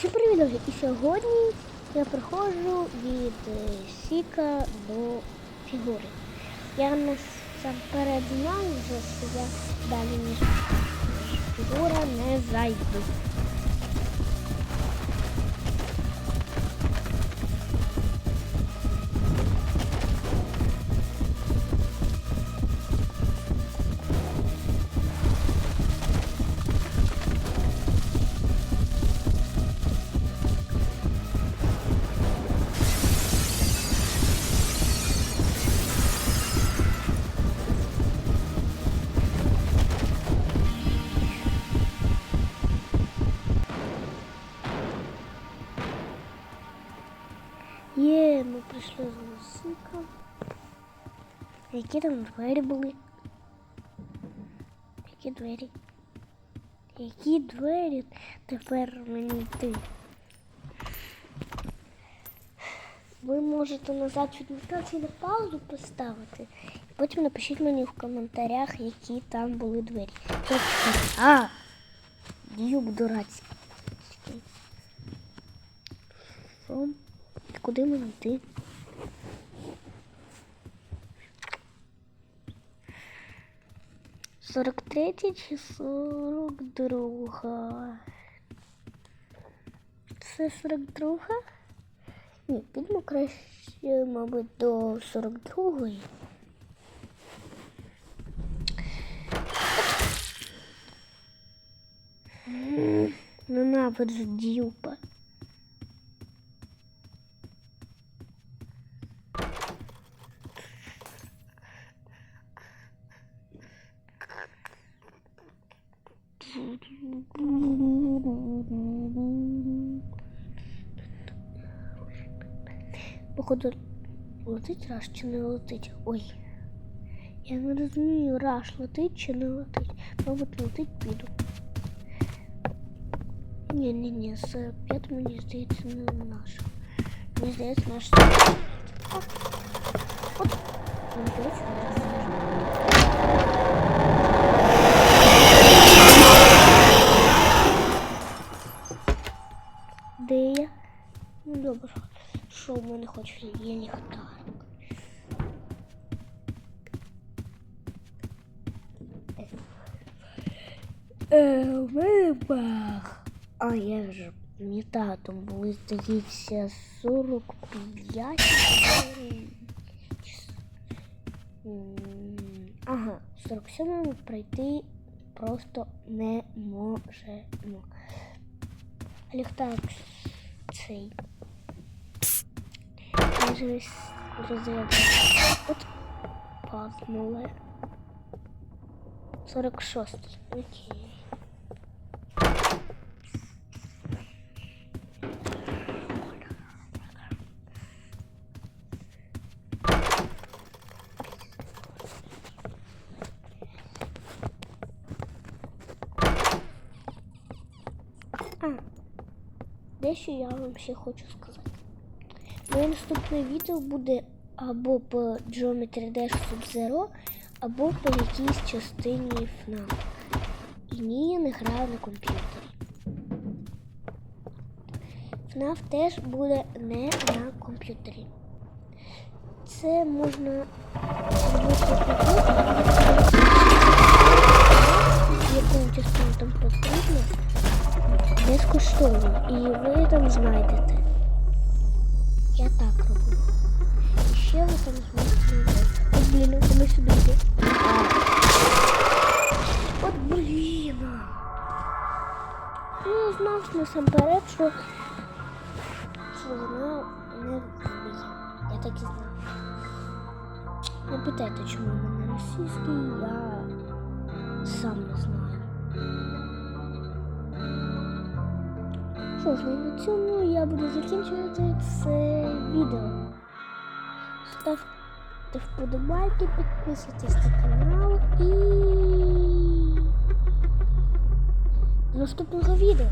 Усім привіт, друзі! І сьогодні я приходжу від е, Сіка до фігури. Я насамперед знаю, що я далі ніж фігура не зайду. Ми прийшли з Сіка. Які там двері були? Які двері? Які двері тепер мені йти? Ви можете назад відмотати на паузу поставити. І потім напишіть мені в коментарях, які там були двері. Тобто, А! Дюк дурацький. Що? Куди мені йти? Сорок третя чи сорок друга? Це сорок друга? Ні, підемо краще, мабуть, до сорок другої. Ненавиджу дюпа. Походу, летить раш чи не летить? Ой. Я не розумію, раш летить чи не летить. Мабуть, летить піду. Ні, ні, ні, з п'ятим, мені здається, не наш. Мені здається, наш. От. От. Ну, коротше, Ну добре, що в мене хоч є ліхтарик. Е, у мене баг. А я вже татом були, здається, 45. М, Ага, 47 пройти просто не можемо. Ліхтарик цей. Може розряд. От паднули. 46. Окей. А, дещо я вам ще хочу сказати. Моє наступне відео буде або по Geometry Dash Sub-Zero, або по якійсь частині FNAF. І ні, я не граю на комп'ютері. FNAF теж буде не на комп'ютері. Це можна яку частину там потрібно безкоштовно. І ви там знайдете. Я так роблю. І ще ви там зможете. От, блін, от ми сюди йде. От блін. Ну, знав насамперед, що, що вона не вб'є. Я так і знав. Не питайте, чому в російський, я сам не знаю. Що ж, на цьому я буду закінчувати це відео. Ставте вподобайки, підписуйтесь на канал і до наступного відео.